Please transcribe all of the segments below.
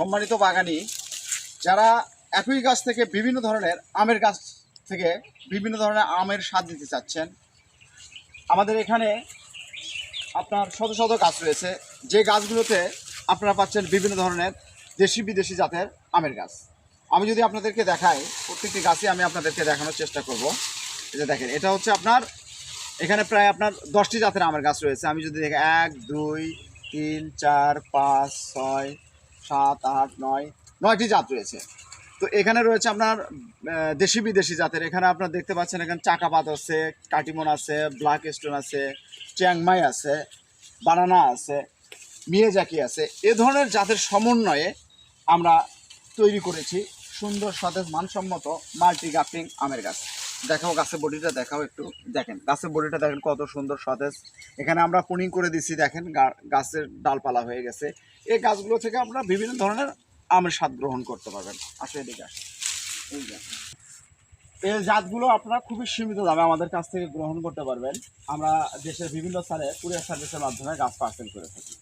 সম্মানিত বাগানি, যারা একই গাছ থেকে বিভিন্ন ধরনের আমের গাছ থেকে বিভিন্ন ধরনের আমের স্বাদ দিতে চাচ্ছেন, আমাদের এখানে আপনার শত শত গাছ রয়েছে। যে গাছগুলোতে আপনারা পাচ্ছেন বিভিন্ন ধরনের দেশি বিদেশি জাতের আমের গাছ। আমি যদি আপনাদেরকে দেখাই, প্রত্যেকটি গাছই আমি আপনাদেরকে দেখানোর চেষ্টা করব। যে দেখেন, এটা হচ্ছে আপনার, এখানে প্রায় আপনার দশটি জাতের আমের গাছ রয়েছে। আমি যদি দেখি, এক, দুই, তিন, চার, পাঁচ, ছয় সাত, আট, নয়, নয়টি জাত রয়েছে। তো এখানে রয়েছে আপনার দেশি বিদেশি জাতের। এখানে আপনার দেখতে পাচ্ছেন এখানে চাকাপাত আছে, কাটিমন আছে ব্ল্যাক স্টোন আছে চ্যাংমাই আছে বানানা আছে মিয়েজাকি আছে। এ ধরনের জাতের সমন্বয়ে আমরা তৈরি করেছি সুন্দর, সতেজ, মানসম্মত মাল্টি গাপিং আমের গাছ। দেখাও গাছের বডিটা, দেখাও একটু। দেখেন, গাছের বডিটা দেখেন কত সুন্দর সতেজ। এখানে আমরা পুনিং করে দিছি, দেখেন গাছের ডালপালা হয়ে গেছে। এই গাছগুলো থেকে আপনারা বিভিন্ন ধরনের আমের স্বাদ গ্রহণ করতে পারবেন। আসলে এদিকে আসেন। এই এই জাতগুলো আপনারা খুবই সীমিত দামে আমাদের কাছ থেকে গ্রহণ করতে পারবেন। আমরা দেশের বিভিন্ন স্থানে, কুরিয়ার সার্ভিসের মাধ্যমে গাছ পার্সেল করে থাকি।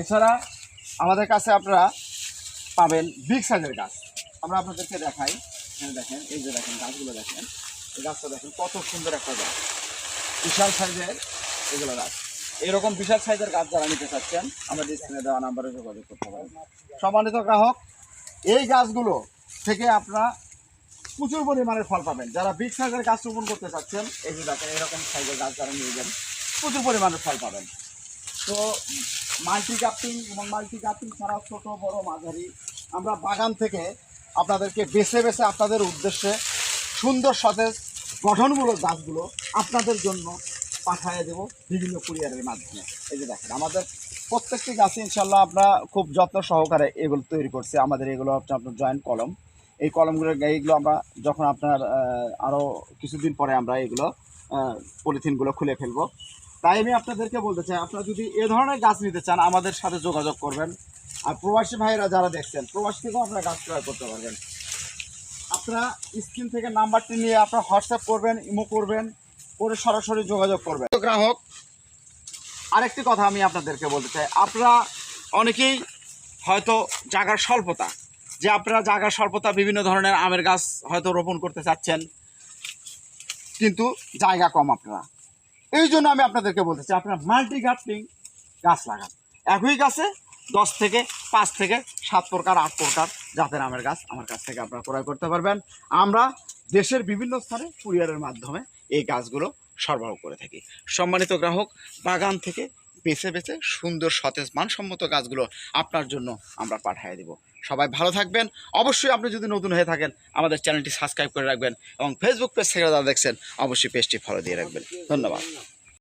এছাড়া আমাদের কাছে আপনারা পাবেন বিগ সাইজের গাছ। আমরা আপনাদেরকে দেখাই। দেখেন, এই যে দেখেন গাছগুলো দেখেন। এই গাছটা দেখেন, কত সুন্দর একটা গাছ। বিশাল সাইজের এগুলো গাছ। এরকম বিশাল সাইজের গাছ যারা নিতে চাচ্ছেন আমাদের স্ক্রিনে দেওয়া নাম্বারে যোগাযোগ করতে পারেন। সম্মানিত গ্রাহক, এই গাছগুলো থেকে আপনারা প্রচুর পরিমাণে ফল পাবেন। যারা বিগ সাইজের গাছ রোপণ করতে চাচ্ছেন, এই যে দেখেন, এরকম সাইজের গাছ যারা নিয়ে প্রচুর পরিমাণে ফল পাবেন। তো মাল্টি কাপিং এবং মাল্টি কাপিং ছাড়াও ছোটো, বড়, মাঝারি, আমরা বাগান থেকে আপনাদেরকে বেছে বেছে আপনাদের উদ্দেশ্যে সুন্দর সতেজ গঠনমূলক গাছগুলো আপনাদের জন্য পাঠিয়ে দেব বিভিন্ন কুরিয়ারের মাধ্যমে। এই যে দেখেন, আমাদের প্রত্যেকটি গাছে ইনশাল্লাহ আমরা খুব যত্ন সহকারে এগুলো তৈরি করছি। আমাদের এগুলো হচ্ছে আপনার জয়েন্ট কলম। এই কলমগুলো, এইগুলো আমরা যখন আপনার আরও কিছুদিন পরে আমরা এগুলো পলিথিনগুলো খুলে ফেলব। তাই আমি আপনাদেরকে বলতে চাই, আপনারা যদি এ ধরনের গাছ নিতে চান, আমাদের সাথে যোগাযোগ করবেন। আর প্রবাসী ভাইয়েরা যারা দেখছেন, প্রবাসী থেকেও আপনারা গাছ ক্রয় করতে পারবেন। আপনারা স্ক্রিন থেকে নাম্বারটি নিয়ে আপনারা হোয়াটসঅ্যাপ করবেন, ইমো করবেন, করে সরাসরি যোগাযোগ করবেন। গ্রাহক, আরেকটি কথা আমি আপনাদেরকে বলতে চাই। আপনারা অনেকেই হয়তো জায়গার স্বল্পতা, যে আপনারা জায়গার স্বল্পতা বিভিন্ন ধরনের আমের গাছ হয়তো রোপণ করতে চাচ্ছেন, কিন্তু জায়গা কম আপনারা। এই জন্য আমি আপনাদেরকে বলতে চাই, আপনারা মাল্টি গাছলিং গাছ লাগান। একই গাছে দশ থেকে পাঁচ থেকে সাত প্রকার, আট প্রকার জাতের আমের গাছ আমার কাছ থেকে আপনারা ক্রয় করতে পারবেন। আমরা দেশের বিভিন্ন স্থানে কুরিয়ারের মাধ্যমে এই গাছগুলো সরবরাহ করে থাকি। সম্মানিত গ্রাহক, বাগান থেকে বেছে বেছে সুন্দর সতেজ মানসম্মত গাছগুলো আপনার জন্য আমরা পাঠিয়ে দেব। সবাই ভালো থাকবেন। অবশ্যই আপনি যদি নতুন হয়ে থাকেন, আমাদের চ্যানেলটি সাবস্ক্রাইব করে রাখবেন এবং ফেসবুক পেজ থেকে যারা দেখছেন, অবশ্যই পেজটি ফলো দিয়ে রাখবেন। ধন্যবাদ।